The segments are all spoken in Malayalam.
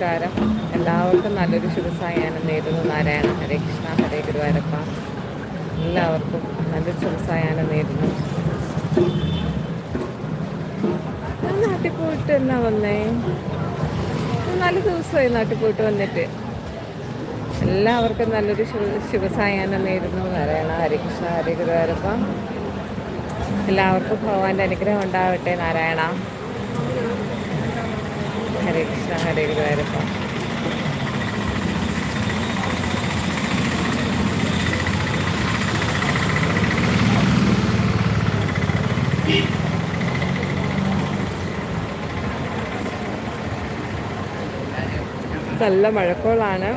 നമസ്കാരം. എല്ലാവർക്കും നല്ലൊരു ശുഭസായാനം നേരുന്നു. നാരായണ ഹരേ കൃഷ്ണ ഹരേ ഗുരുവായൂരപ്പ. എല്ലാവർക്കും നല്ലൊരു ശുഭസായാനം നേരുന്നു. നാട്ടിൽ പോയിട്ട് എന്നാ വന്നേ? നാല് ദിവസമായി നാട്ടിൽ പോയിട്ട് വന്നിട്ട്. എല്ലാവർക്കും നല്ലൊരു ശുഭ ശുഭസായാനം നേരുന്നു. നാരായണ ഹരികൃഷ്ണ ഹരേ ഗുരുവായൂരപ്പ. എല്ലാവർക്കും ഭഗവാന്റെ അനുഗ്രഹം ഉണ്ടാവട്ടെ നാരായണ. ഹരേ കൃഷ്ണ ഹരേ ഗുരുവായൂരപ്പ. നല്ല മഴക്കോളാണ്.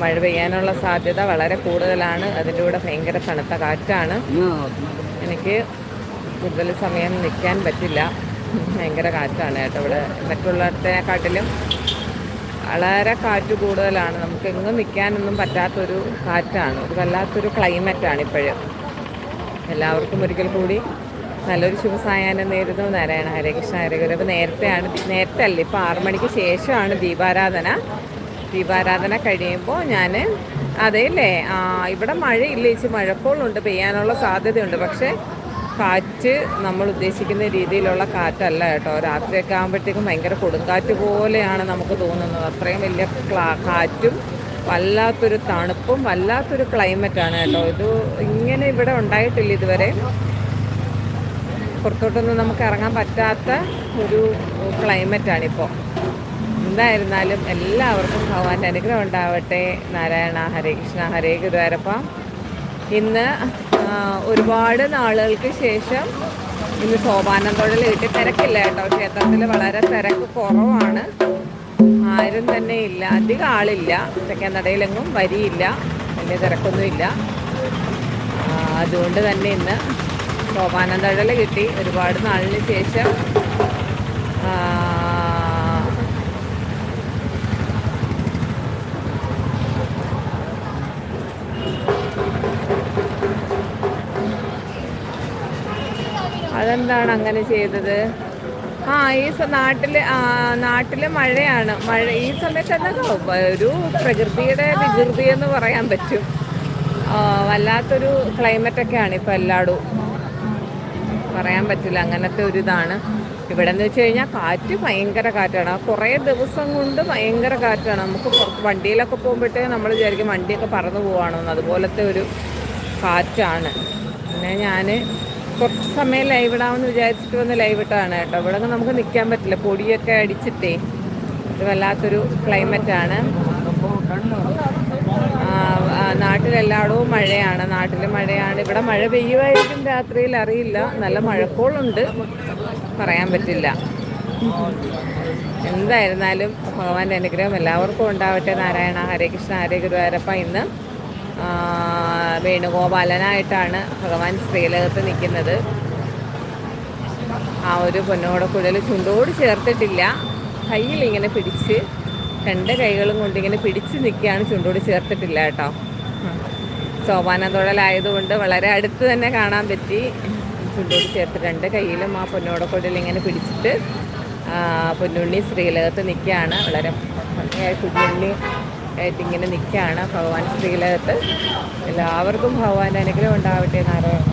മഴ പെയ്യാനുള്ള സാധ്യത വളരെ കൂടുതലാണ്. അതിന്റെ കൂടെ ഭയങ്കര തണുത്ത കാറ്റാണ്. എനിക്ക് കൂടുതൽ സമയം നിൽക്കാൻ പറ്റില്ല. ഭയങ്കര കാറ്റാണ് കേട്ടോ ഇവിടെ. മറ്റുള്ളിടത്തേക്കാട്ടിലും വളരെ കാറ്റ് കൂടുതലാണ്. നമുക്ക് എങ്ങും നിൽക്കാനൊന്നും പറ്റാത്തൊരു കാറ്റാണ്. ഒരു വല്ലാത്തൊരു ക്ലൈമറ്റാണ് ഇപ്പോഴും. എല്ലാവർക്കും ഒരിക്കൽ കൂടി നല്ലൊരു ശുഭസായാഹ്നം നേരുന്നു. നാരായണ ഹരകൃഷ്ണ ഹരഗുരു അപ്പോൾ നേരത്തെയാണ് നേരത്തെ അല്ല ഇപ്പോൾ ആറു മണിക്ക് ശേഷമാണ് ദീപാരാധന. ദീപാരാധന കഴിയുമ്പോൾ ഞാൻ അതെയല്ലേ ഇവിടെ മഴയില്ല ചേച്ചി മഴക്കോളുണ്ട് പെയ്യാനുള്ള സാധ്യതയുണ്ട്. പക്ഷേ കാറ്റ് നമ്മൾ ഉദ്ദേശിക്കുന്ന രീതിയിലുള്ള കാറ്റല്ല കേട്ടോ. രാത്രിയൊക്കെ ആകുമ്പോഴത്തേക്കും ഭയങ്കര കൊടുങ്കാറ്റ് പോലെയാണ് നമുക്ക് തോന്നുന്നത്. അത്രയും വലിയ കാറ്റും വല്ലാത്തൊരു തണുപ്പും വല്ലാത്തൊരു ക്ലൈമറ്റാണ് കേട്ടോ. ഇത് ഇങ്ങനെ ഇവിടെ ഉണ്ടായിട്ടില്ല ഇതുവരെ. പുറത്തോട്ടൊന്നും നമുക്ക് ഇറങ്ങാൻ പറ്റാത്ത ഒരു ക്ലൈമറ്റാണിപ്പോൾ എന്തായിരുന്നാലും എല്ലാവർക്കും ഭഗവാന്റെ അനുഗ്രഹം ഉണ്ടാവട്ടെ. നാരായണ ഹരേ കൃഷ്ണ ഹരേ ഗുരുവായൂരപ്പ. ഇന്ന് ഒരുപാട് നാളുകൾക്ക് ശേഷം ഇന്ന് സോപാനം തൊഴിൽ കിട്ടി തിരക്കില്ല കേട്ടോ. ക്ഷേത്രത്തിൽ വളരെ തിരക്ക് കുറവാണ്. ആരും തന്നെ ഇല്ല. അധികം ആളില്ല. തെക്കേനടയിലെങ്ങും വരിയില്ല. വലിയ തിരക്കൊന്നുമില്ല. അതുകൊണ്ട് തന്നെ ഇന്ന് സോപാനം തഴൽ കിട്ടി. ഒരുപാട് നാളിന് ശേഷം അതെന്താണ് അങ്ങനെ ചെയ്തത്? ആ ഈ നാട്ടിൽ നാട്ടിൽ മഴയാണ്. മഴ ഈ സമയത്ത് ഒരു പ്രകൃതിയുടെ വികൃതി എന്ന് പറയാൻ പറ്റും. വല്ലാത്തൊരു ക്ലൈമറ്റ് ഒക്കെയാണ് ഇപ്പൊ എല്ലായിടും പറയാൻ പറ്റില്ല അങ്ങനത്തെ ഒരു ഇതാണ്. ഇവിടെ എന്ന് വെച്ച് കഴിഞ്ഞാൽ കാറ്റ് ഭയങ്കര കാറ്റാണ്. കുറേ ദിവസം കൊണ്ട് ഭയങ്കര കാറ്റാണ്. നമുക്ക് പുറത്ത് വണ്ടിയിലൊക്കെ പോകുമ്പോഴത്തേക്ക് നമ്മൾ വിചാരിക്കും വണ്ടിയൊക്കെ പറന്നു പോവാണോന്ന്. അതുപോലത്തെ ഒരു കാറ്റാണ്. പിന്നെ ഞാൻ കുറച്ച് സമയം ലൈവ് ഇടാമെന്ന് വിചാരിച്ചിട്ട് വന്ന് ലൈവ് ഇട്ടതാണ് കേട്ടോ. ഇവിടെ ഒന്നും നമുക്ക് നിൽക്കാൻ പറ്റില്ല. പൊടിയൊക്കെ അടിച്ചിട്ടേ ഇത് വല്ലാത്തൊരു ക്ലൈമറ്റാണ് നാട്ടിലെല്ലായിടവും മഴയാണ്. നാട്ടിൽ മഴയാണ്. ഇവിടെ മഴ പെയ്യുമായിരിക്കും രാത്രിയിൽ അറിയില്ല. നല്ല മഴക്കോളുണ്ട്. പറയാൻ പറ്റില്ല. എന്തായിരുന്നാലും ഭഗവാന്റെ അനുഗ്രഹം എല്ലാവർക്കും ഉണ്ടാവട്ടെ. നാരായണ ഹരേ കൃഷ്ണ ഹരേ ഗുരുവായൂരപ്പ ഇന്ന്. വേണുഗോപാലനായിട്ടാണ് ഭഗവാൻ സ്ത്രീലകത്ത് നിൽക്കുന്നത്. ആ ഒരു പൊന്നോടക്കുഴൽ ചുണ്ടോട് ചേർത്തിട്ടില്ല. കയ്യിൽ ഇങ്ങനെ പിടിച്ച് രണ്ട് കൈകളും കൊണ്ട് ഇങ്ങനെ പിടിച്ച് നിൽക്കുകയാണ് ചുണ്ടോട് ചേർത്തിട്ടില്ല കേട്ടോ. സോപാന തൊഴലായതുകൊണ്ട് വളരെ അടുത്ത് തന്നെ കാണാൻ പറ്റി. ചുണ്ടോട് ചേർത്ത് രണ്ട് കയ്യിലും ആ പൊന്നോടക്കുഴൽ ഇങ്ങനെ പിടിച്ചിട്ട് പൊന്നുണ്ണി ശ്രീലകത്ത് നിൽക്കുകയാണ്. വളരെ ഭംഗിയായി കുഞ്ഞുണ്ണി ആയിട്ട് ഇങ്ങനെ നിൽക്കുകയാണ് ഭഗവാൻ സ്ത്രീലകത്ത്. എല്ലാവർക്കും ഭഗവാന്റെ അനുഗ്രഹം ഉണ്ടാവട്ടെ നാരായണ.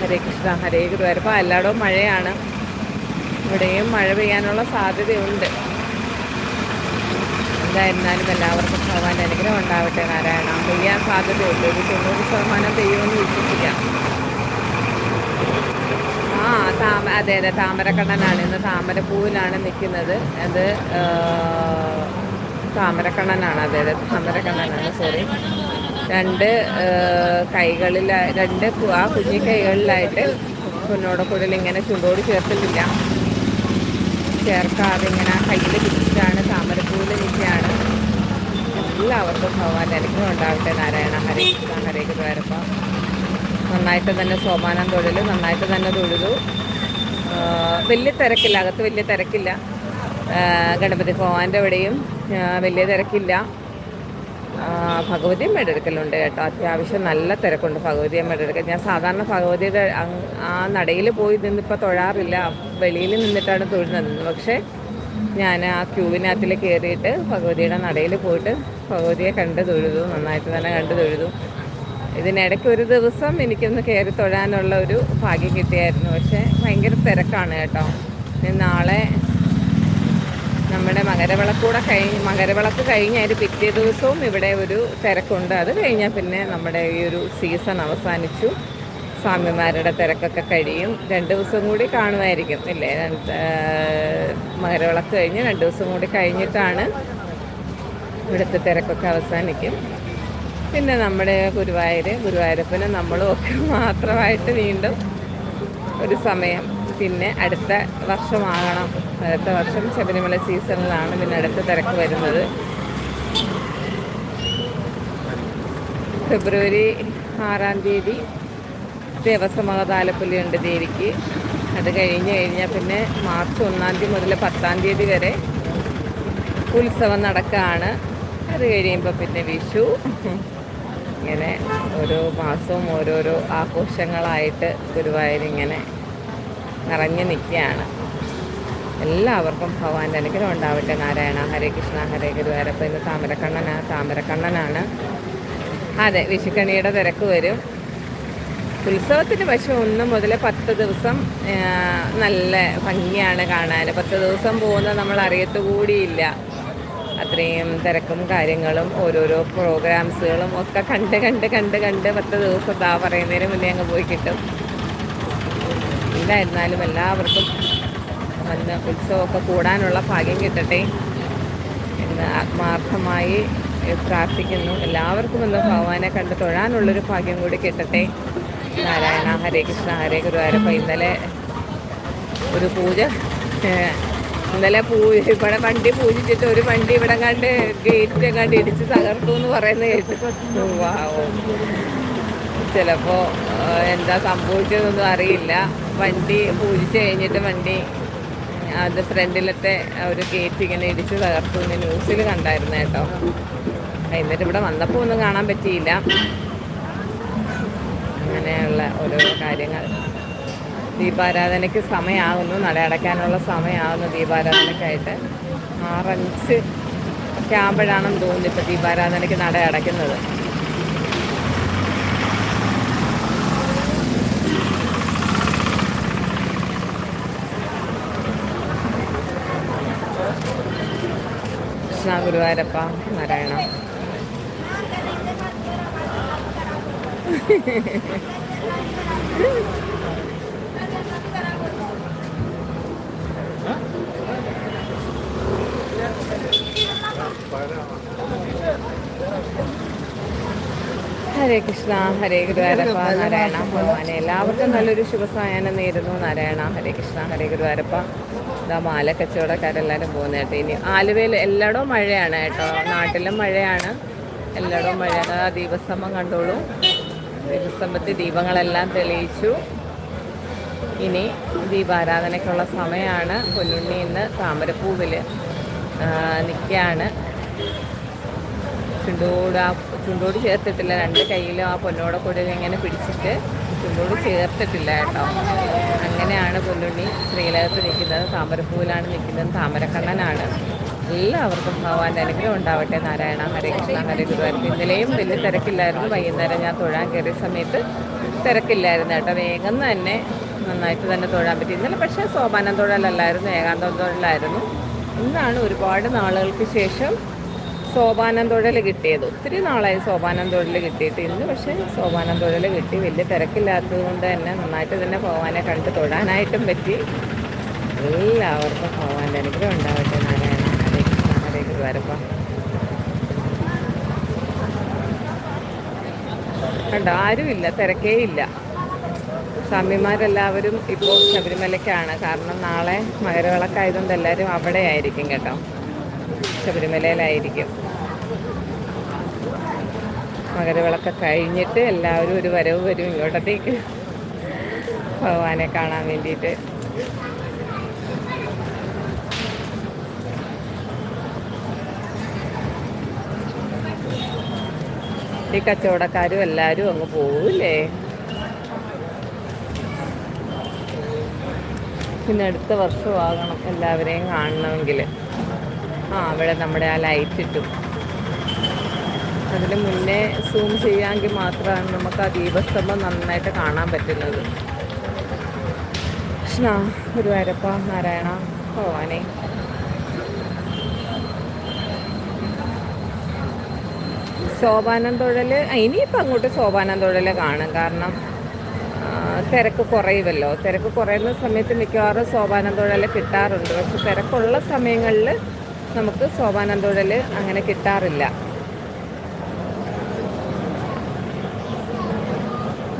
ഹരേ കൃഷ്ണ ഹരേ ഗുരുവായൂരപ്പ എല്ലായിടവും മഴയാണ്. ഇവിടെയും മഴ പെയ്യാനുള്ള സാധ്യതയുണ്ട്. എന്തായിരുന്നാലും എല്ലാവർക്കും ഭഗവാന്റെ അനുഗ്രഹം ഉണ്ടാവട്ടെ നാരായണ. പെയ്യാൻ സാധ്യതയുണ്ട്. ഒരു തൊണ്ണൂറ് ശതമാനം പെയ്യുമെന്ന് വിശ്വസിക്കാം. താമ അതെ അതെ താമരക്കണ്ണനാണ്. ഇന്ന് താമരപ്പൂവിലാണ് നിൽക്കുന്നത്. അത് താമരക്കണ്ണനാണ്. അതെ അതെ താമരക്കണ്ണനാണ്. സോറി രണ്ട് കൈകളിൽ രണ്ട് ആ കുഞ്ഞി കൈകളിലായിട്ട് പൊന്നോടെ കൂടുതൽ ഇങ്ങനെ ചുണ്ടോട് ചേർത്തിട്ടില്ല. ചേർക്കാതെ ഇങ്ങനെ കയ്യിൽ പിടിച്ചിട്ടാണ് താമരപ്പൂവിൽ നിൽക്കുകയാണ്. എല്ലാവർക്കും ഭഗവാന്റെ അനുഗ്രഹം ഉണ്ടാവട്ടെ. നാരായണ ഹരേ കൃഷ്ണ ഹരേ ഗുരുവായൂരപ്പ. നന്നായിട്ട് തന്നെ സോപാനം തൊഴിൽ നന്നായിട്ട് തന്നെ തൊഴുതു. വലിയ തിരക്കില്ല അകത്ത് വലിയ തിരക്കില്ല. ഗണപതി ഭഗവാന്റെ അവിടെയും വലിയ തിരക്കില്ല. ഭഗവതി അമ്മയുടെ അടുക്കലുണ്ട് കേട്ടോ. അത്യാവശ്യം നല്ല തിരക്കുണ്ട് ഭഗവതി അമ്മയുടെ അടുക്കൽ. ഞാൻ സാധാരണ ഭഗവതിയുടെ ആ നടയിൽ പോയി നിന്നിപ്പോൾ തൊഴാറില്ല. വെളിയിൽ നിന്നിട്ടാണ് തൊഴുന്നത്. പക്ഷേ ഞാൻ ആ ക്യൂവിനകത്തിൽ കയറിയിട്ട് ഭഗവതിയുടെ നടയിൽ പോയിട്ട് ഭഗവതിയെ കണ്ട് തൊഴുതു. നന്നായിട്ട് തന്നെ കണ്ട് തൊഴുതു. ഇതിനിടയ്ക്ക് ഒരു ദിവസം എനിക്കൊന്ന് കയറി തൊഴാനുള്ള ഒരു ഭാഗ്യം കിട്ടിയായിരുന്നു. പക്ഷേ ഭയങ്കര തിരക്കാണ് കേട്ടോ. നാളെ നമ്മുടെ മകരവിളക്കൂടെ കഴിഞ്ഞ് മകരവിളക്ക് കഴിഞ്ഞാൽ പിറ്റേ ദിവസവും ഇവിടെ ഒരു തിരക്കുണ്ട്. അത് കഴിഞ്ഞാൽ പിന്നെ നമ്മുടെ ഈ ഒരു സീസൺ അവസാനിച്ചു. സ്വാമിമാരുടെ തിരക്കൊക്കെ കഴിയും. രണ്ട് ദിവസം കൂടി കാണുമായിരിക്കും ഇല്ലേ? മകരവിളക്ക് കഴിഞ്ഞ് രണ്ട് ദിവസം കൂടി കഴിഞ്ഞിട്ടാണ് ഇവിടുത്തെ തിരക്കൊക്കെ അവസാനിക്കും. പിന്നെ നമ്മുടെ ഗുരുവായൂർ ഗുരുവായൂരപ്പന് നമ്മളും ഒക്കെ മാത്രമായിട്ട് വീണ്ടും ഒരു സമയം. പിന്നെ അടുത്ത വർഷമാകണം. അടുത്ത വർഷം ശബരിമല സീസണിലാണ് പിന്നെ അടുത്ത തിരക്ക് വരുന്നത്. ഫെബ്രുവരി ആറാം തീയതി ദേവസമക താലപ്പൊലിയുണ്ട് ദേവിക്ക്. അത് കഴിഞ്ഞ് കഴിഞ്ഞാൽ പിന്നെ മാർച്ച് ഒന്നാം തീയതി മുതൽ പത്താം തീയതി വരെ ഉത്സവം നടക്കുകയാണ് അത് കഴിയുമ്പോൾ പിന്നെ വിഷു. ഇങ്ങനെ ഓരോ മാസവും ഓരോരോ ആഘോഷങ്ങളായിട്ട് ഗുരുവായൂർ ഇങ്ങനെ നിറഞ്ഞു നിൽക്കുകയാണ്. എല്ലാവർക്കും ഭഗവാന്റെ അനുഗ്രഹം ഉണ്ടാവട്ടെ. നാരായണ ഹരേ കൃഷ്ണ ഹരേ ഗുരുവായൂരപ്പ ഇന്ന് താമരക്കണ്ണനാ താമരക്കണ്ണനാണ്. അതെ വിഷുക്കണിയുടെ തിരക്ക് വരും. ഉത്സവത്തിന് പക്ഷെ ഒന്ന് മുതൽ പത്ത് ദിവസം നല്ല ഭംഗിയാണ് കാണാൻ പത്ത് ദിവസം പോകുന്നത് നമ്മൾ അറിയത്തുകൂടിയില്ല അത്രയും തിരക്കും കാര്യങ്ങളും ഓരോരോ പ്രോഗ്രാംസുകളും ഒക്കെ കണ്ട് കണ്ട് കണ്ട് കണ്ട് പത്ത് ദിവസം താ പറയുന്നതിന് മുന്നേ അങ്ങ് പോയി കിട്ടും. എന്തായിരുന്നാലും എല്ലാവർക്കും വന്ന് ഉത്സവമൊക്കെ കൂടാനുള്ള ഭാഗ്യം കിട്ടട്ടെ എന്ന് ആത്മാർത്ഥമായി പ്രാർത്ഥിക്കുന്നു. എല്ലാവർക്കും ഒന്ന് ഭഗവാനെ കണ്ട് തൊഴാനുള്ളൊരു ഭാഗ്യം കൂടി കിട്ടട്ടെ. നാരായണ ഹരേ കൃഷ്ണ ഹരേ ഗുരുവായൂരപ്പ. ഇന്നലെ ഒരു പൂജ ഇന്നലെ പൂ ഇവിടെ വണ്ടി പൂജിച്ചിട്ട് ഒരു വണ്ടി ഇവിടെ കണ്ട് ഗേറ്റ് കണ്ട് ഇടിച്ച് തകർത്തു എന്ന് പറയുന്ന കേട്ടു. വാവോ ചിലപ്പോൾ എന്താ സംഭവിച്ചതൊന്നും അറിയില്ല. വണ്ടി പൂജിച്ച് കഴിഞ്ഞിട്ട് വണ്ടി അത് ഫ്രണ്ടിലത്തെ ഒരു ഗേറ്റ് ഇങ്ങനെ ഇടിച്ച് തകർത്തു എന്ന് ന്യൂസിൽ കണ്ടായിരുന്നു കേട്ടോ. എന്നിട്ട് ഇവിടെ വന്നപ്പോൾ ഒന്നും കാണാൻ പറ്റിയില്ല. അങ്ങനെയുള്ള ഓരോരോ കാര്യങ്ങൾ. ദീപാരാധനയ്ക്ക് സമയമാകുന്നു നട അടയ്ക്കാനുള്ള സമയമാകുന്നു ദീപാരാധനയ്ക്കായിട്ട്. ആറഞ്ച് ഒക്കെ ആകുമ്പോഴാണെന്ന് തോന്നുന്നു ഇപ്പോൾ ദീപാരാധനയ്ക്ക് നട അടയ്ക്കുന്നത് ഗുരുവായൂരപ്പ നാരായണ. ഹരേ കൃഷ്ണ ഹരേ ഗുരുവായൂരപ്പ നാരായണ ഭഗവാൻ എല്ലാവർക്കും നല്ലൊരു ശുഭസായനം നേരുന്നു. നാരായണ ഹരേ കൃഷ്ണ ഹരേ ഗുരുവായൂരപ്പ. ഇതാ മാല കച്ചവടക്കാരെല്ലാവരും പോകുന്ന കേട്ടോ. ഇനി ആലുവയിൽ എല്ലായിടവും മഴയാണ് കേട്ടോ. നാട്ടിലും മഴയാണ്. എല്ലായിടവും മഴയാണ് ആ ദീപസ്തംഭം കണ്ടോളൂ. ദീപസ്തംഭത്തിൽ ദീപങ്ങളെല്ലാം തെളിയിച്ചു. ഇനി ദീപാരാധനയ്ക്കുള്ള സമയമാണ്. പൊന്നുണ്ണി ഇന്ന് താമരപ്പൂവിൽ നിൽക്കുകയാണ്. ചുണ്ടോട് ചുണ്ടോട് ചേർത്തിട്ടില്ല. രണ്ട് കയ്യിലും ആ പൊന്നോടെ കൂടെ ഇങ്ങനെ പിടിച്ചിട്ട് ചുണ്ടോട് ചേർത്തിട്ടില്ല കേട്ടോ. അങ്ങനെയാണ് പൊന്നുണ്ണി ശ്രീലകത്ത് നിൽക്കുന്നത്. താമരപ്പൂവിലാണ് നിൽക്കുന്നത്. താമരക്കണ്ണനാണ്. എല്ലാവർക്കും ഭഗവാന്റെ അനുഗ്രഹം ഉണ്ടാവട്ടെ. നാരായണ ഹരേ കൃഷ്ണ ഹരേ ഗുരുവായൂർ ഇന്നലെയും വലിയ തിരക്കില്ലായിരുന്നു. വൈകുന്നേരം ഞാൻ തൊഴാൻ കയറിയ സമയത്ത് തിരക്കില്ലായിരുന്നു കേട്ടോ. വേഗം തന്നെ നന്നായിട്ട് തന്നെ തൊഴാൻ പറ്റി. ഇന്നലെ പക്ഷേ സോപാനം തൊഴലല്ലായിരുന്നു ഏകാന്തം തൊഴിലായിരുന്നു. ഇന്നാണ് ഒരുപാട് നാളുകൾക്ക് ശേഷം സോപാനം തൊഴിൽ കിട്ടിയത്. ഒത്തിരി നാളായി സോപാനം തൊഴിൽ കിട്ടിയിട്ട് ഇന്ന് പക്ഷേ സോപാനം തൊഴിൽ കിട്ടി. വലിയ തിരക്കില്ലാത്തത് കൊണ്ട് തന്നെ നന്നായിട്ട് തന്നെ ഭഗവാനെ കണ്ട് തൊഴാനായിട്ടും പറ്റി. എല്ലാവർക്കും ഭഗവാന്റെ അനുഗ്രഹം ഉണ്ടാവട്ടെ. നാരായണ ഹരേ കൃഷ്ണ ഹരേ ഗുരുവാരപ്പ കണ്ടോ? ആരുമില്ല തിരക്കേ ഇല്ല. സ്വാമിമാരെല്ലാവരും ഇപ്പോൾ ശബരിമലയ്ക്കാണ്. കാരണം നാളെ മകരവിളക്കായതുകൊണ്ട് എല്ലാവരും അവിടെ ആയിരിക്കും കേട്ടോ. ശബരിമലയിലായിരിക്കും. മകരവിളക്ക് കഴിഞ്ഞിട്ട് എല്ലാവരും ഒരു വരവ് വരും ഇങ്ങോട്ടത്തേക്ക്. ഭഗവാനെ കാണാൻ വേണ്ടിയിട്ട്. ഈ കച്ചവടക്കാരും എല്ലാവരും അങ്ങ് പോവില്ലേ? പിന്നെ അടുത്ത വർഷമാകണം എല്ലാവരെയും കാണണമെങ്കിൽ ആ അവിടെ നമ്മുടെ ആ ലൈറ്റ് ഇട്ടു. അതിന് മുന്നേ സൂം ചെയ്യാമെങ്കിൽ മാത്രമാണ് നമുക്ക് ആ ദീപസ്തംഭം നന്നായിട്ട് കാണാൻ പറ്റുന്നത്. കൃഷ്ണ ഗുരുവായൂരപ്പ നാരായണ ഭഗവാനെ. സോപാനം തൊഴൽ ഇനിയിപ്പോൾ അങ്ങോട്ട് സോപാനം തൊഴൽ കാണും. കാരണം തിരക്ക് കുറയുമല്ലോ തിരക്ക് കുറയുന്ന സമയത്ത് മിക്കവാറും സോപാനം തൊഴൽ കിട്ടാറുണ്ട്. പക്ഷെ തിരക്കുള്ള സമയങ്ങളിൽ നമുക്ക് സോപാനം തൊഴൽ അങ്ങനെ കിട്ടാറില്ല.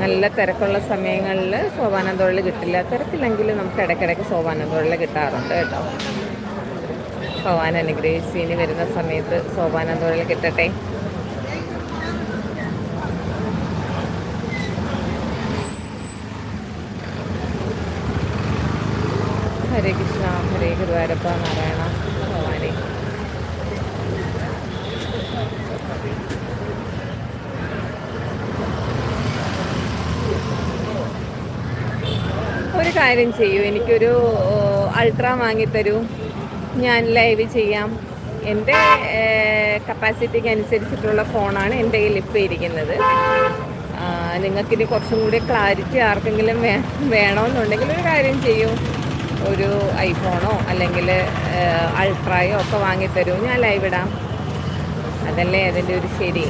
നല്ല തിരക്കുള്ള സമയങ്ങളിൽ സോപാനം തൊഴിൽ കിട്ടില്ല. തിരക്കില്ലെങ്കിൽ നമുക്ക് ഇടയ്ക്കിടയ്ക്ക് സോപാനം തൊഴിൽ കിട്ടാറുണ്ട് കേട്ടോ. ഭഗവാൻ അനുഗ്രഹിച്ച് ഇനി വരുന്ന സമയത്ത് സോപാനം തൊഴിൽ കിട്ടട്ടെ. ഹരേ കൃഷ്ണ ഹരേ ഗുരുവായൂരപ്പ നാരായണ ഭഗവാനെ ഒരു കാര്യം ചെയ്യൂ. എനിക്കൊരു അൾട്ര വാങ്ങിത്തരൂ ഞാൻ ലൈവ് ചെയ്യാം. എന്റെ കപ്പാസിറ്റിക്ക് അനുസരിച്ചിട്ടുള്ള ഫോണാണ് എന്റെ കയ്യിൽ ഇപ്പോൾ ഇരിക്കുന്നത്. നിങ്ങൾക്കിന് കുറച്ചും കൂടി ക്ലാരിറ്റി ആർക്കെങ്കിലും വേ വേണമെന്നുണ്ടെങ്കിൽ ഒരു കാര്യം ചെയ്യൂ. ഒരു ഐഫോണോ അല്ലെങ്കിൽ അൾട്രായോ ഒക്കെ വാങ്ങിത്തരൂ ഞാൻ ലൈവ് ഇടാം. അതല്ലേ അതിന്റെ ഒരു ശരി.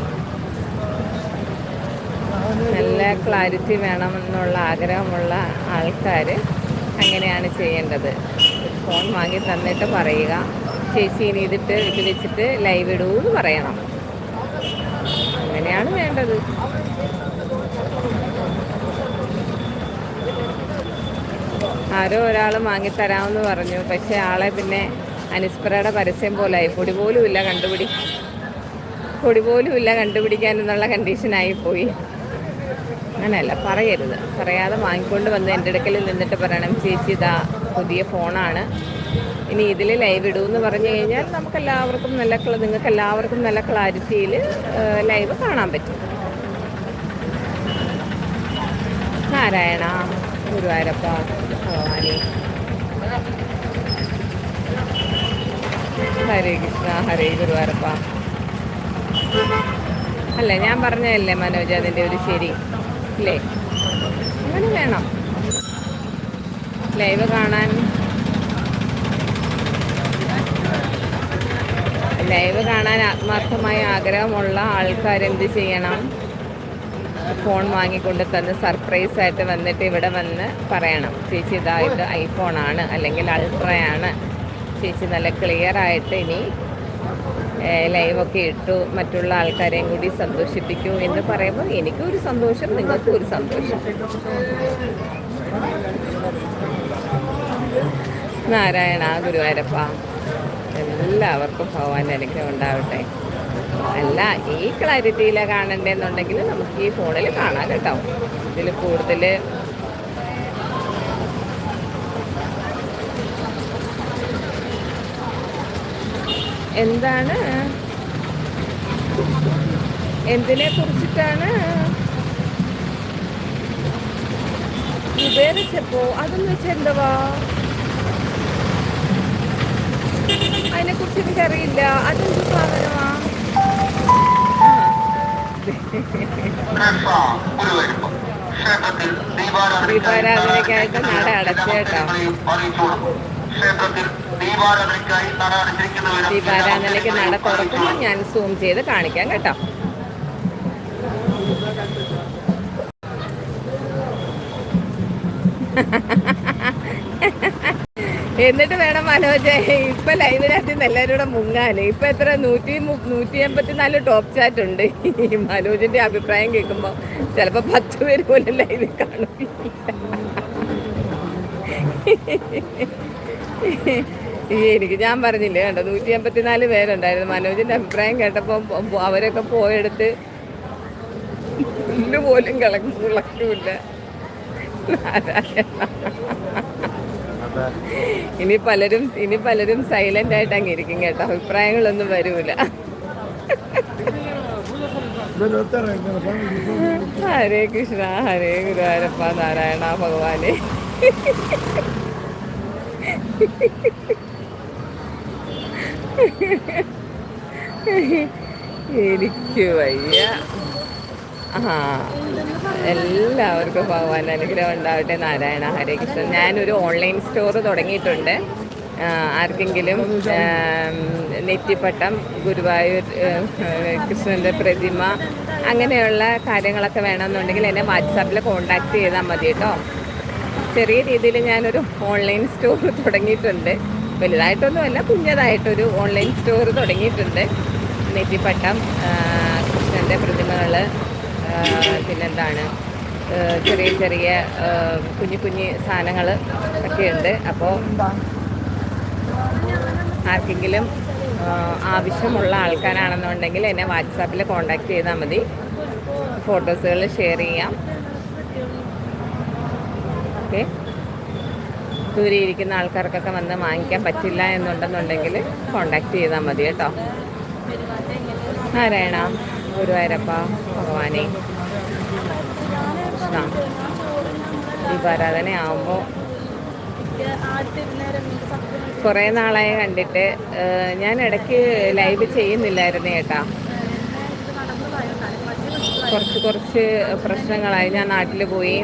നല്ല ക്ലാരിറ്റി വേണമെന്നുള്ള ആഗ്രഹമുള്ള ആൾക്കാർ അങ്ങനെയാണ് ചെയ്യേണ്ടത്. ഫോൺ വാങ്ങി തന്നിട്ട് പറയുക. ചേച്ചി ഇനി ഇതിട്ട് ഇത് വെച്ചിട്ട് ലൈവ് ഇടൂ എന്ന് പറയണം. അങ്ങനെയാണ് വേണ്ടത്. ആരോ ഒരാൾ വാങ്ങിത്തരാമെന്ന് പറഞ്ഞു. പക്ഷേ ആളെ പിന്നെ അനുസ്മരയുടെ പരസ്യം പോലായി പൊടി പോലും ഇല്ല കണ്ടുപിടി പൊടി പോലും ഇല്ല കണ്ടുപിടിക്കാൻ എന്നുള്ള കണ്ടീഷനായി പോയി. അങ്ങനെയല്ല പറയരുത്. പറയാതെ വാങ്ങിക്കൊണ്ട് വന്ന് എന്റെ അടുക്കൽ നിന്നിട്ട് പറയണം ചേച്ചി ഇതാ പുതിയ ഫോണാണ്. ഇനി ഇതിൽ ലൈവ് ഇടൂ എന്ന് പറഞ്ഞു കഴിഞ്ഞാൽ നമുക്ക് എല്ലാവർക്കും നല്ല നിങ്ങൾക്ക് എല്ലാവർക്കും നല്ല ക്ലാരിറ്റിയിൽ ലൈവ് കാണാൻ പറ്റും. നാരായണ ഗുരുവായൂരപ്പ ഭഗവാനി. ഹരേ കൃഷ്ണ ഹരേ ഗുരുവായൂരപ്പ. അല്ല ഞാൻ പറഞ്ഞതല്ലേ മനോജ് അതിന്റെ ഒരു ശരി. ഇല്ലേ അങ്ങനെ വേണം. ലൈവ് കാണാൻ. ലൈവ് കാണാൻ ആത്മാർത്ഥമായ ആഗ്രഹമുള്ള ആൾക്കാർ എന്ത് ചെയ്യണം? ഫോൺ വാങ്ങിക്കൊണ്ട് തന്ന് സർപ്രൈസ് ആയിട്ട് വന്നിട്ട് ഇവിടെ വന്ന് പറയണം. ചേച്ചി ഇത് ഐഫോണാണ് അല്ലെങ്കിൽ അൾട്രയാണ്. ചേച്ചി നല്ല ക്ലിയർ ആയിട്ട് ഇനി ലൈവൊക്കെ ഇട്ടു മറ്റുള്ള ആൾക്കാരെയും കൂടി സന്തോഷിപ്പിക്കൂ എന്ന് പറയുമ്പോൾ എനിക്കും ഒരു സന്തോഷം നിങ്ങൾക്കും ഒരു സന്തോഷം. നാരായണ ഗുരുവായൂരപ്പ എല്ലാവർക്കും ഭഗവാൻ അനുഗ്രഹം ഉണ്ടാവട്ടെ. അല്ല ഈ ക്ലാരിറ്റിയിലാണ് കാണണ്ടെന്നുണ്ടെങ്കിൽ നമുക്ക് ഈ ഫോണിൽ കാണാം കേട്ടോ. ഇതിൽ കൂടുതൽ എന്താണ്? എന്തിനെ കുറിച്ചിട്ടാണ്? വിവേചിച്ചപ്പോ അതെന്ന് വെച്ചാൽ എന്തുവാ? അതിനെ കുറിച്ച് എനിക്കറിയില്ല. അതെന്ത് സാധനമാ? ദീപാരാധനയ്ക്കായിട്ട് നട അടച്ചു ദീപാരാധനയ്ക്ക് നട തുറക്കുമ്പോൾ ഞാൻ സൂം ചെയ്ത് കാണിക്കാം കേട്ടോ. എന്നിട്ട് വേണം മനോജ് ഇപ്പൊ ലൈവിനകത്ത് എല്ലാവരും കൂടെ മുങ്ങാന് ഇപ്പൊ എത്ര? നൂറ്റി നൂറ്റി എൺപത്തിനാല് ടോപ്പ് ചാറ്റ് ഉണ്ട്. ഈ മനോജിന്റെ അഭിപ്രായം കേൾക്കുമ്പോ ചിലപ്പോ പത്ത് പേര് പോലും ലൈവിൽ കാണും. എനിക്ക് ഞാൻ പറഞ്ഞില്ലേ കണ്ടോ? നൂറ്റി അമ്പത്തിനാല് പേരുണ്ടായിരുന്നു. മനോജിന്റെ അഭിപ്രായം കേട്ടപ്പോൾ അവരൊക്കെ പോയെടുത്ത് പുല്ല് പോലും കിളക്കും കിളക്കൂല ഇനി പലരും ഇനി പലരും സൈലന്റ് ആയിട്ട് അങ്ങ് ഇരിക്കും കേട്ടോ. അഭിപ്രായങ്ങളൊന്നും വരൂല. ഹരേ കൃഷ്ണ ഹരേ ഗുരുവായൂരപ്പ നാരായണ ഭഗവാനെ. എനിക്ക് വയ്യ. ആ എല്ലാവർക്കും ഭഗവാൻ അനുഗ്രഹം ഉണ്ടാവട്ടെ നാരായണ ഹരേ കൃഷ്ണൻ. ഞാനൊരു ഓൺലൈൻ സ്റ്റോർ തുടങ്ങിയിട്ടുണ്ട്. ആർക്കെങ്കിലും നെറ്റിപ്പട്ടം ഗുരുവായൂർ കൃഷ്ണന്റെ പ്രതിമ അങ്ങനെയുള്ള കാര്യങ്ങളൊക്കെ വേണമെന്നുണ്ടെങ്കിൽ എന്നെ വാട്സാപ്പിൽ കോണ്ടാക്ട് ചെയ്താൽ മതി കേട്ടോ. ചെറിയ രീതിയിൽ ഞാനൊരു ഓൺലൈൻ സ്റ്റോർ തുടങ്ങിയിട്ടുണ്ട്. വലുതായിട്ടൊന്നുമല്ല കുഞ്ഞതായിട്ടൊരു ഓൺലൈൻ സ്റ്റോർ തുടങ്ങിയിട്ടുണ്ട്. നെറ്റിപ്പട്ടം കൃഷ്ണന്റെ പ്രതിമകൾ പിന്നെന്താണ് ചെറിയ ചെറിയ കുഞ്ഞു കുഞ്ഞു സാധനങ്ങൾ ഒക്കെയുണ്ട്. അപ്പോൾ ആർക്കെങ്കിലും ആവശ്യമുള്ള ആൾക്കാരാണെന്നുണ്ടെങ്കിൽ എന്നെ വാട്സാപ്പിൽ കോൺടാക്റ്റ് ചെയ്താൽ മതി. ഫോട്ടോസുകൾ ഷെയർ ചെയ്യാം. ദൂരെ ഇരിക്കുന്ന ആൾക്കാർക്കൊക്കെ വന്ന് വാങ്ങിക്കാൻ പറ്റില്ല എന്നുണ്ടെന്നുണ്ടെങ്കിൽ കോണ്ടാക്ട് ചെയ്താൽ മതി കേട്ടോ. നാരായണ ഗുരുവായൂരപ്പ ഭഗവാനെ. ദീപാരാധന ആവുമ്പോൾ കുറേ നാളായി കണ്ടിട്ട് ഞാൻ ഇടയ്ക്ക് ലൈവ് ചെയ്യുന്നില്ലായിരുന്നു കേട്ടാ. കുറച്ച് കുറച്ച് പ്രശ്നങ്ങളായി ഞാൻ നാട്ടിൽ പോയി.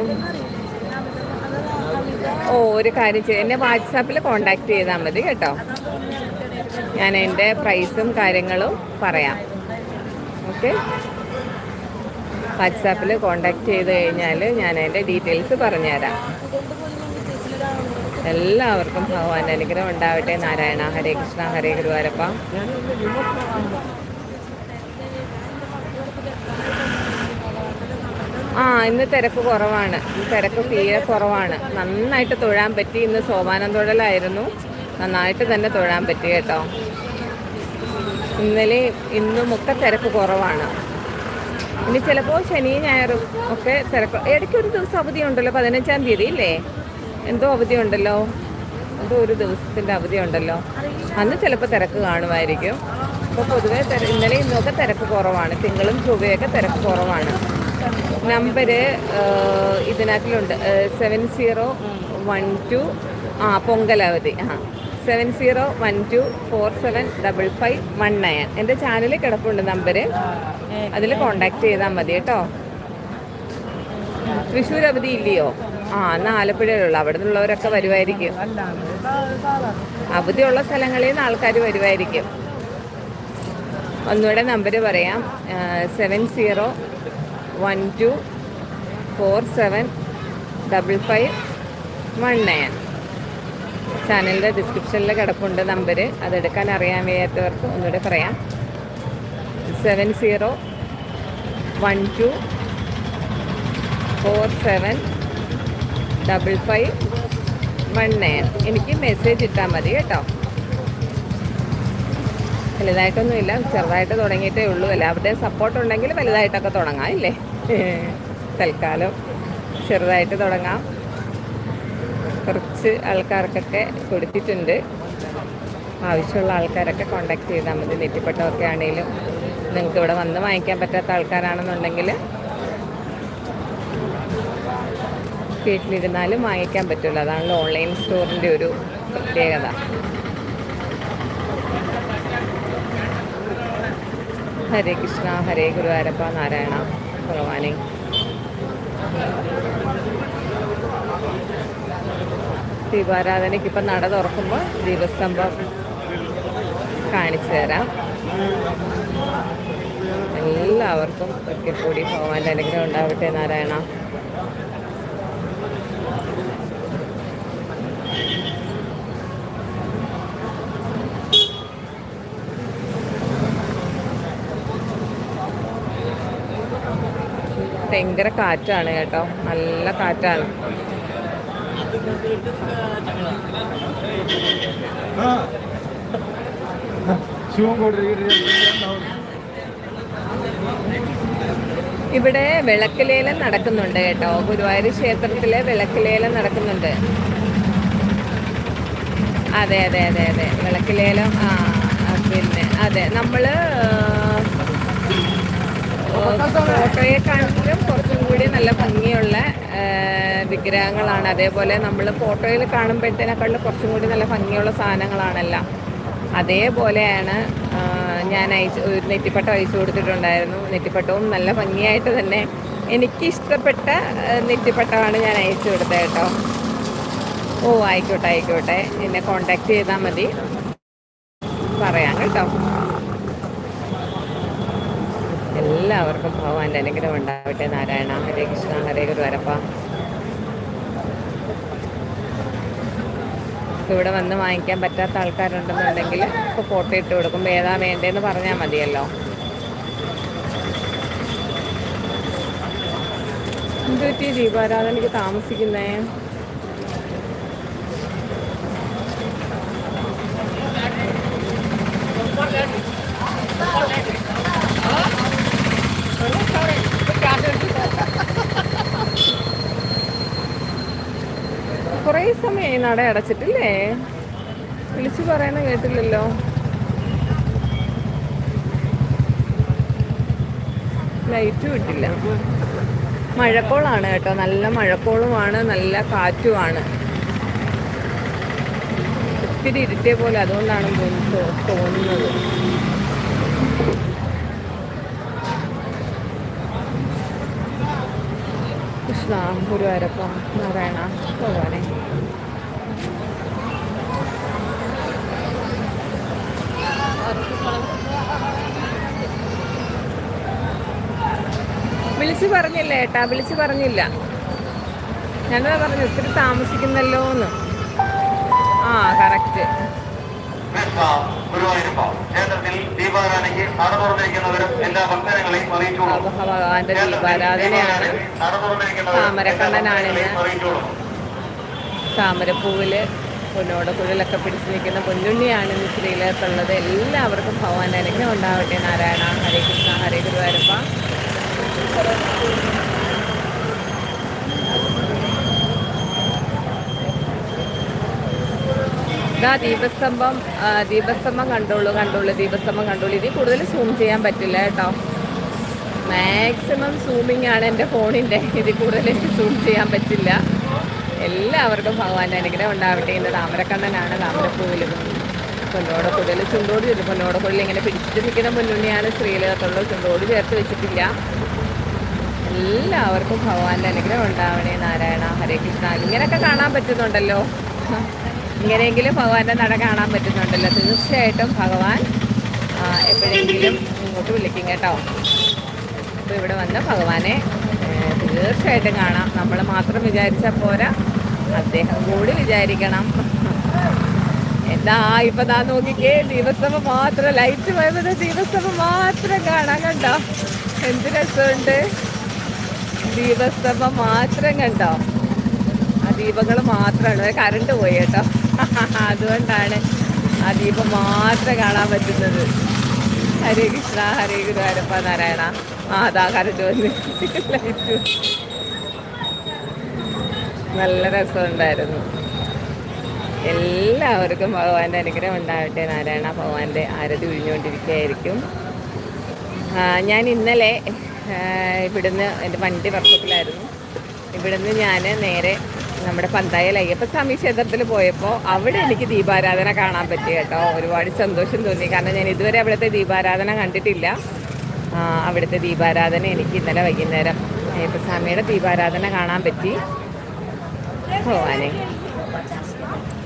ഓ ഒരു കാര്യം ചെയ്യും. എന്നെ വാട്സാപ്പിൽ കോണ്ടാക്ട് ചെയ്താൽ മതി കേട്ടോ. ഞാൻ എന്റെ പ്രൈസും കാര്യങ്ങളും പറയാം. ഓക്കെ വാട്സാപ്പിൽ കോണ്ടാക്ട് ചെയ്ത് കഴിഞ്ഞാൽ ഞാൻ എന്റെ ഡീറ്റെയിൽസ് പറഞ്ഞുതരാം. എല്ലാവർക്കും ഭഗവാന്റെ അനുഗ്രഹം ഉണ്ടാവട്ടെ. നാരായണ ഹരേ കൃഷ്ണ ഹരേ ഗുരുവാരപ്പ ആ ഇന്ന് തിരക്ക് കുറവാണ്. തിരക്ക് തീരെ കുറവാണ്. നന്നായിട്ട് തൊഴാൻ പറ്റി. ഇന്ന് സോപാനം തൊഴലായിരുന്നു. നന്നായിട്ട് തന്നെ തൊഴാൻ പറ്റി കേട്ടോ. ഇന്നലെ ഇന്നും ഒക്കെ തിരക്ക് കുറവാണ്. ഇനി ചിലപ്പോൾ ശനി ഞായറും ഒക്കെ തിരക്ക്. ഇടയ്ക്ക് ഒരു ദിവസം അവധി ഉണ്ടല്ലോ. പതിനഞ്ചാം തീയതി ഇല്ലേ? എന്തോ അവധി ഉണ്ടല്ലോ? എന്തോ ഒരു ദിവസത്തിന്റെ അവധി ഉണ്ടല്ലോ. അന്ന് ചിലപ്പോൾ തിരക്ക് കാണുമായിരിക്കും. അപ്പോൾ പൊതുവേ ഇന്നലെ ഇന്നൊക്കെ തിരക്ക് കുറവാണ്. തിങ്കളും ചൊവ്വയൊക്കെ തിരക്ക് കുറവാണ്. നമ്പര് ഇതിനകത്തിലുണ്ട്. സെവൻ സീറോ വൺ ടു ആ പൊങ്കലവധി ആ seven zero one two four seven double five one nine എന്റെ ചാനലിൽ കിടപ്പുണ്ട് നമ്പര്. അതിൽ കോണ്ടാക്ട് ചെയ്താൽ മതി കേട്ടോ. തൃശ്ശൂർ അവധി ഇല്ലയോ? ആ എന്നാൽ ആലപ്പുഴയിലുള്ള അവിടെ നിന്നുള്ളവരൊക്കെ വരുമായിരിക്കും അവധിയുള്ള സ്ഥലങ്ങളിൽ നിന്ന് ആൾക്കാർ വരുമായിരിക്കും ഒന്നുകൂടെ നമ്പർ പറയാം. Seven zero one two four seven double five one nine. ചാനലിന്റെ ഡിസ്ക്രിപ്ഷനിൽ കിടപ്പുണ്ട് നമ്പർ അതെടുക്കാൻ അറിയാൻ വയ്യാത്തവർക്ക് ഒന്നുകൂടെ പറയാം. Seven zero one two four seven double five one nine. എനിക്ക് മെസ്സേജ് ഇട്ടാൽ മതി കേട്ടോ. വലുതായിട്ടൊന്നുമില്ല ചെറുതായിട്ട് തുടങ്ങിയിട്ടേ ഉള്ളൂ. എല്ലാവരുടെയും സപ്പോർട്ട് ഉണ്ടെങ്കിൽ വലുതായിട്ടൊക്കെ തുടങ്ങാം ഇല്ലേ? തൽക്കാലം ചെറുതായിട്ട് തുടങ്ങാം. കുറച്ച് ആൾക്കാർക്കൊക്കെ കൊടുത്തിട്ടുണ്ട്. ആവശ്യമുള്ള ആൾക്കാരൊക്കെ കോണ്ടാക്ട് ചെയ്താൽ മതി. നെറ്റിപ്പട്ടമൊക്കെ ആണെങ്കിലും നിങ്ങൾക്ക് ഇവിടെ വന്ന് വാങ്ങിക്കാൻ പറ്റാത്ത ആൾക്കാരാണെന്നുണ്ടെങ്കിൽ വീട്ടിലിരുന്നാലും വാങ്ങിക്കാൻ പറ്റുമല്ലോ അതാണല്ലോ ഓൺലൈൻ സ്റ്റോറിന്റെ ഒരു പ്രത്യേകത. ഹരേ കൃഷ്ണ ഹരേ ഗുരുവാരപ്പ നാരായണ. ഭഗവാനെ ദീപാരാധനയ്ക്ക് ഇപ്പം നട തുറക്കുമ്പോൾ ദീപസ്തംഭം കാണിച്ചു തരാം. എല്ലാവർക്കും ഒരിക്കൽ കൂടി ഭഗവാന്റെ അനുഗ്രഹം ഉണ്ടാവട്ടെ നാരായണ. ഭയങ്കര കാറ്റാണ് കേട്ടോ. നല്ല കാറ്റാണ്. ഇവിടെ വിളക്കിലേലം നടക്കുന്നുണ്ട് കേട്ടോ. ഗുരുവായൂർ ക്ഷേത്രത്തിലെ വിളക്കിലേലം നടക്കുന്നുണ്ട്. അതെ അതെ അതെ അതെ. വിളക്കിലേലം ആ പിന്നെ അതെ. നമ്മൾ ഫോട്ടോയെക്കാളും കുറച്ചും കൂടി നല്ല ഭംഗിയുള്ള വിഗ്രഹങ്ങളാണ്. അതേപോലെ നമ്മൾ ഫോട്ടോയിൽ കാണുമ്പോഴത്തേനേക്കാളും കുറച്ചും കൂടി നല്ല ഭംഗിയുള്ള സാധനങ്ങളാണെല്ലാം. അതേപോലെയാണ് ഞാൻ അയച്ച് ഒരു നെറ്റിപ്പട്ടം അയച്ചു കൊടുത്തിട്ടുണ്ടായിരുന്നു. നെറ്റിപ്പട്ടവും നല്ല ഭംഗിയായിട്ട് തന്നെ എനിക്ക് ഇഷ്ടപ്പെട്ട നെറ്റിപ്പട്ടമാണ് ഞാൻ അയച്ചു കൊടുത്തത് കേട്ടോ. ഓ ആയിക്കോട്ടെ ആയിക്കോട്ടെ. എന്നെ കോണ്ടാക്ട് ചെയ്താൽ മതി പറയാം കേട്ടോ എല്ലാവർക്കും ഭഗവാന്റെ അനുഗ്രഹം ഉണ്ടാവട്ടെ. നാരായണ ഹരേ കൃഷ്ണ ഹരേ ഗുരുവരപ്പ. ഇവിടെ വന്ന് വാങ്ങിക്കാൻ പറ്റാത്ത ആൾക്കാരുണ്ടെന്നുണ്ടെങ്കിൽ ഇപ്പോൾ ഫോട്ടോ ഇട്ട് കൊടുക്കുമ്പോൾ ഏതാ വേണ്ടതെന്ന് പറഞ്ഞാൽ മതിയല്ലോ. എന്ത് ദീപാരാധന ദീപാരാധനയ്ക്ക് താമസിക്കുന്നേ? കുറേ സമയമായി നട അടച്ചിട്ടില്ലേ? വിളിച്ചു പറയുന്ന കേട്ടില്ലല്ലോ. ലൈറ്റ് ഇട്ടില്ല. മഴക്കോളാണ് കേട്ടോ. നല്ല മഴക്കോളുമാണ് നല്ല കാറ്റുമാണ്. ഒത്തിരി ഇരുട്ടിയ പോലെ അതുകൊണ്ടാണ് തോന്നു- തോന്നുന്നത്. കൃഷ്ണ ഗുരുവായൂരപ്പ നാരായണ ഭഗവാനെ. വിളിച്ചു പറഞ്ഞില്ല ഏട്ടാ? വിളിച്ച് പറഞ്ഞില്ല. ഞാനതാ പറഞ്ഞു? ഒത്തിരി താമസിക്കുന്നല്ലോ എന്ന് ആ കറക്റ്റ് ഭഗവാന്റെ ദീപാരാധനയാണ്. താമരക്കണ്ണനാണിന്ന്. താമരപ്പൂവിൽ പൊന്നോട് കുഴലൊക്കെ പിടിച്ചു നിൽക്കുന്ന പൊന്നുണ്ണിയാണ് ഇന്ന് ശ്രീലേക്കുള്ളത് എല്ലാവർക്കും ഭഗവാന്റെ അനുഗ്രഹം ഉണ്ടാവട്ടെ. നാരായണ ഹരേ കൃഷ്ണ ഹരേ ഗുരുവായൂരപ്പ. ഇതാ ദീപസ്തംഭം ദീപസ്തംഭം കണ്ടോളൂ കണ്ടോളൂ ദീപസ്തംഭം കണ്ടോളൂ ഇതിൽ കൂടുതൽ സൂം ചെയ്യാൻ പറ്റില്ല കേട്ടോ. മാക്സിമം സൂമിങ് ആണ് എന്റെ ഫോണിന്റെ. ഇതിൽ കൂടുതൽ എനിക്ക് സൂം ചെയ്യാൻ പറ്റില്ല. എല്ലാവർക്കും ഭഗവാന്റെ അനുഗ്രഹം ഉണ്ടാവട്ടെ. ഇന്ന് താമരക്കണ്ണനാണ് താമരപ്പൂവിലും. പൊന്നോട് കുടൽ ചുണ്ടോട് ചേർത്ത് പൊന്നോട് കുടൽ ഇങ്ങനെ പിടിച്ചിട്ട് നിൽക്കുന്ന മുന്നുണ്ണിയാണ് സ്ത്രീലകത്തുള്ളത് ചുണ്ടോട് ചേർത്ത് വെച്ചിട്ടില്ല. എല്ലാവർക്കും ഭഗവാന്റെ അനുഗ്രഹം ഉണ്ടാവണേ നാരായണ ഹരേ കൃഷ്ണ. ഇങ്ങനെയൊക്കെ കാണാൻ പറ്റുന്നുണ്ടല്ലോ. ഇങ്ങനെയെങ്കിലും ഭഗവാന്റെ നട കാണാൻ പറ്റുന്നുണ്ടല്ലോ. തീർച്ചയായിട്ടും ഭഗവാൻ എപ്പോഴെങ്കിലും ഇങ്ങോട്ട് വിളിക്കും കേട്ടോ. അപ്പോൾ ഇവിടെ വന്ന് ഭഗവാനെ തീർച്ചയായിട്ടും കാണാം. നമ്മൾ മാത്രം വിചാരിച്ചാൽ പോരാ. അദ്ദേഹം കൂടി വിചാരിക്കണം. എന്താ ഇപ്പൊ താ നോക്കിക്കേ ദിവസം മാത്രം ലൈറ്റ് പോയപ്പോ ദിവസം മാത്രം കാണാൻ കണ്ടോ. എന്ത് രസമുണ്ട്. ദീപസ്തംഭം മാത്രം കണ്ടോ? ആ ദീപങ്ങൾ മാത്രമാണ് കറണ്ട് പോയി കേട്ടോ. അതുകൊണ്ടാണ് ആ ദീപം മാത്രം കാണാൻ പറ്റുന്നത്. ഹരേ കൃഷ്ണ ഹരേ ഗുരുവായൂരപ്പ നാരായണ. ആ അതാ കറണ്ട് വന്ന് നല്ല രസമുണ്ടായിരുന്നു. എല്ലാവർക്കും ഭഗവാന്റെ അനുഗ്രഹം ഉണ്ടാവട്ടെ നാരായണ ഭഗവാന്റെ ആരതി ഒഴിഞ്ഞുകൊണ്ടിരിക്കുകയായിരിക്കും ഞാൻ ഇന്നലെ ഇവിടുന്ന് എന്റെ വണ്ടി വർഷത്തിലായിരുന്നു. ഇവിടുന്ന് ഞാൻ നേരെ നമ്മുടെ പന്തായൽ അയ്യപ്പസ്വാമി ക്ഷേത്രത്തിൽ പോയപ്പോൾ അവിടെ എനിക്ക് ദീപാരാധന കാണാൻ പറ്റി കേട്ടോ. ഒരുപാട് സന്തോഷം തോന്നി. കാരണം ഞാൻ ഇതുവരെ അവിടുത്തെ ദീപാരാധന കണ്ടിട്ടില്ല. അവിടുത്തെ ദീപാരാധന എനിക്ക് ഇന്നലെ വൈകുന്നേരം അയ്യപ്പസ്വാമിയുടെ ദീപാരാധന കാണാൻ പറ്റി. ഭഗവാനെ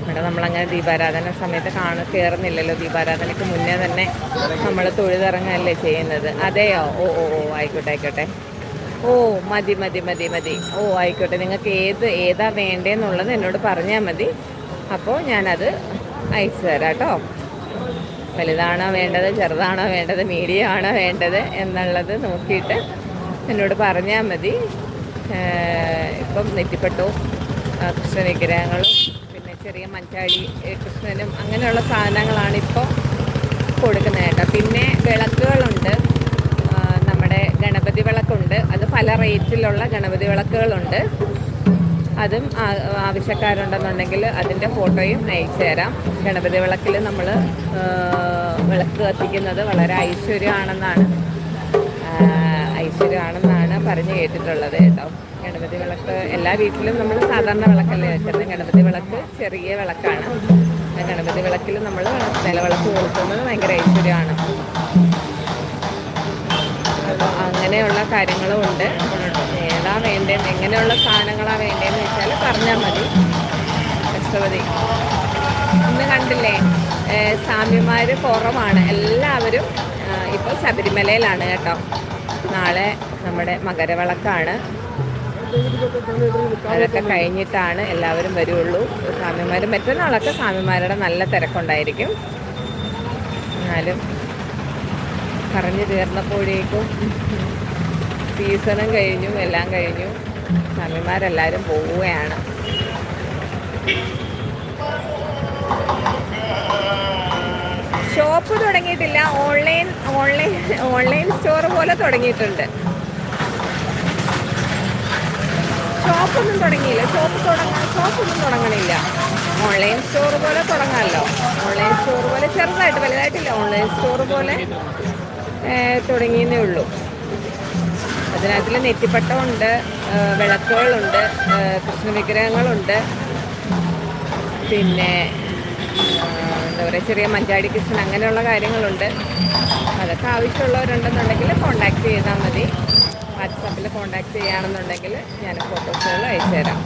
ഇവിടെ നമ്മളങ്ങനെ ദീപാരാധന സമയത്ത് കാണ കയറുന്നില്ലല്ലോ ദീപാരാധനയ്ക്ക് മുന്നേ തന്നെ നമ്മൾ തൊഴുതിറങ്ങല്ലേ ചെയ്യുന്നത്. അതെയോ? ഓ ഓ ഓ ആയിക്കോട്ടെ ആയിക്കോട്ടെ. ഓ മതി മതി മതി മതി. ഓ ആയിക്കോട്ടെ. നിങ്ങൾക്ക് ഏത് ഏതാ വേണ്ടതെന്നുള്ളത് എന്നോട് പറഞ്ഞാൽ മതി. അപ്പോൾ ഞാനത് അയച്ചു തരാം കേട്ടോ. വലുതാണോ വേണ്ടത് ചെറുതാണോ വേണ്ടത് മീഡിയം ആണോ വേണ്ടത് എന്നുള്ളത് നോക്കിയിട്ട് എന്നോട് പറഞ്ഞാൽ മതി. ഇപ്പം നെറ്റിപ്പട്ടവും കൃഷ്ണ വിഗ്രഹങ്ങളും ചെറിയ മഞ്ചാടി കൃഷ്ണനും അങ്ങനെയുള്ള സാധനങ്ങളാണ് ഇപ്പോൾ കൊടുക്കുന്നത് കേട്ടോ. പിന്നെ വിളക്കുകളുണ്ട്. നമ്മുടെ ഗണപതി വിളക്കുണ്ട്. അത് പല റേറ്റിലുള്ള ഗണപതി വിളക്കുകളുണ്ട്. അതും ആവശ്യക്കാരുണ്ടെന്നുണ്ടെങ്കിൽ അതിന്റെ ഫോട്ടോയും അയച്ചു തരാം. ഗണപതി വിളക്കിൽ നമ്മൾ വിളക്ക് കത്തിക്കുന്നത് വളരെ ഐശ്വര്യമാണെന്നാണ്. ഐശ്വര്യമാണെന്നാണ് പറഞ്ഞു കേട്ടിട്ടുള്ളത് കേട്ടോ. ഗണപതി വിളക്ക്. എല്ലാ വീട്ടിലും നമ്മൾ സാധാരണ വിളക്കല്ലേ വെക്കുന്നത്? ഗണപതി വിളക്ക് ചെറിയ വിളക്കാണ്. ഗണപതി വിളക്കിൽ നമ്മൾ നിലവിളക്ക് കൊളുത്തുന്നത് ഭയങ്കര ഐശ്വര്യമാണ്. അപ്പോൾ അങ്ങനെയുള്ള കാര്യങ്ങളും ഉണ്ട്. ഏതാ വേണ്ടത് എങ്ങനെയുള്ള സാധനങ്ങളാണ് വേണ്ടതെന്ന് വെച്ചാൽ പറഞ്ഞാൽ മതി. കഷ്ടപതി ഇന്ന് കണ്ടില്ലേ? സ്വാമിമാർ കുറവാണ് എല്ലാവരും ഇപ്പോൾ ശബരിമലയിലാണ് കേട്ടോ. നാളെ നമ്മുടെ മകരവിളക്കാണ്. അതൊക്കെ കഴിഞ്ഞിട്ടാണ് എല്ലാവരും വരുള്ളൂ. സ്വാമിമാർ മറ്റന്നാളൊക്കെ സ്വാമിമാരുടെ നല്ല തിരക്കുണ്ടായിരിക്കും. എന്നാലും പറഞ്ഞു തീർന്നപ്പോഴേക്കും സീസണും കഴിഞ്ഞു എല്ലാം കഴിഞ്ഞു. സ്വാമിമാരെല്ലാവരും പോവുകയാണ്. ഷോപ്പ് തുടങ്ങിയിട്ടില്ല. ഓൺലൈൻ ഓൺലൈൻ ഓൺലൈൻ സ്റ്റോർ പോലെ തുടങ്ങിയിട്ടുണ്ട്. ഷോപ്പൊന്നും തുടങ്ങിയില്ല. ഷോപ്പ് തുടങ്ങാൻ ഷോപ്പൊന്നും തുടങ്ങണില്ല. ഓൺലൈൻ സ്റ്റോർ പോലെ തുടങ്ങാമല്ലോ ഓൺലൈൻ സ്റ്റോർ പോലെ ചെറുതായിട്ട് വലുതായിട്ടില്ല. ഓൺലൈൻ സ്റ്റോർ പോലെ തുടങ്ങിയെന്നേ ഉള്ളൂ. അതിനകത്തിൽ നെറ്റിപ്പട്ടമുണ്ട് വിളക്കുകളുണ്ട് കൃഷ്ണ കൃഷ്ണവിഗ്രഹങ്ങളുണ്ട്. പിന്നെ എന്താ പറയുക ചെറിയ മഞ്ചാടി കൃഷ്ണൻ അങ്ങനെയുള്ള കാര്യങ്ങളുണ്ട്. അതൊക്കെ ആവശ്യമുള്ളവരുണ്ടെന്നുണ്ടെങ്കിൽ കോണ്ടാക്ട് ചെയ്താൽ മതി. വാട്സാപ്പിൽ കോണ്ടാക്ട് ചെയ്യുകയാണെന്നുണ്ടെങ്കിൽ ഞാൻ ഫോട്ടോസുകൾ അയച്ചു തരാം.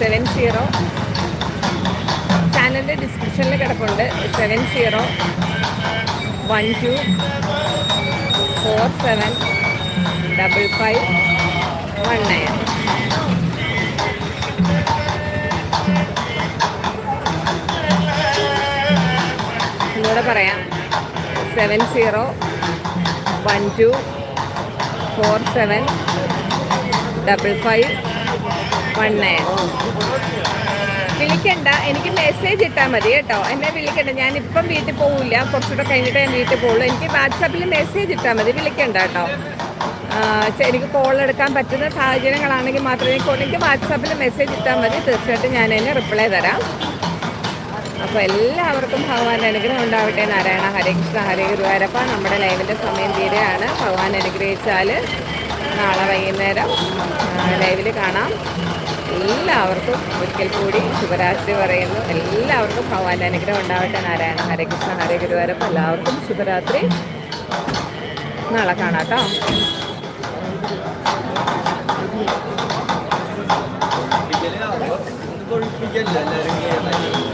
സെവൻ സീറോ ചാനലിന്റെ ഡിസ്ക്രിപ്ഷനിൽ കിടപ്പുണ്ട്. Seven zero one two four seven double five one nine ഒന്നുകൂടെ പറയാം. Seven zero one two four seven double five one nine. വിളിക്കണ്ട എനിക്ക് മെസ്സേജ് ഇട്ടാൽ മതി കേട്ടോ. എന്നെ വിളിക്കണ്ട ഞാനിപ്പം വീട്ടിൽ പോവില്ല കുറച്ചുകൂടെ കഴിഞ്ഞിട്ട് ഞാൻ വീട്ടിൽ പോകുള്ളൂ എനിക്ക് വാട്സാപ്പിൽ മെസ്സേജ് ഇട്ടാൽ മതി വിളിക്കണ്ട കേട്ടോ. എനിക്ക് കോൾ എടുക്കാൻ പറ്റുന്ന സാഹചര്യങ്ങളാണെങ്കിൽ മാത്രമേ എനിക്ക് വാട്സാപ്പിൽ മെസ്സേജ് ഇട്ടാൽ മതി. തീർച്ചയായിട്ടും ഞാൻ അതിന് റിപ്ലൈ തരാം. അപ്പോൾ എല്ലാവർക്കും ഭഗവാൻ അനുഗ്രഹം ഉണ്ടാവട്ടെ. നാരായണ ഹരേ കൃഷ്ണ ഹരേ ഗുരുവായൂരപ്പ. നമ്മുടെ ലൈവിന്റെ സമയം തീരെയാണ്. ഭഗവാൻ അനുഗ്രഹിച്ചാൽ നാളെ വൈകുന്നേരം ലൈവിൽ കാണാം. എല്ലാവർക്കും ഒരിക്കൽ കൂടി ശുഭരാത്രി പറയുന്നു. എല്ലാവർക്കും ഭഗവാന്റെ അനുഗ്രഹം ഉണ്ടാവട്ടെ. നാരായണ ഹരേ കൃഷ്ണ ഹരേ ഗുരുവായൂരപ്പ. എല്ലാവർക്കും ശുഭരാത്രി. നാളെ കാണാം കേട്ടോ. ഒന്നും കൊഴിപ്പിക്കല്ല എല്ലാവരും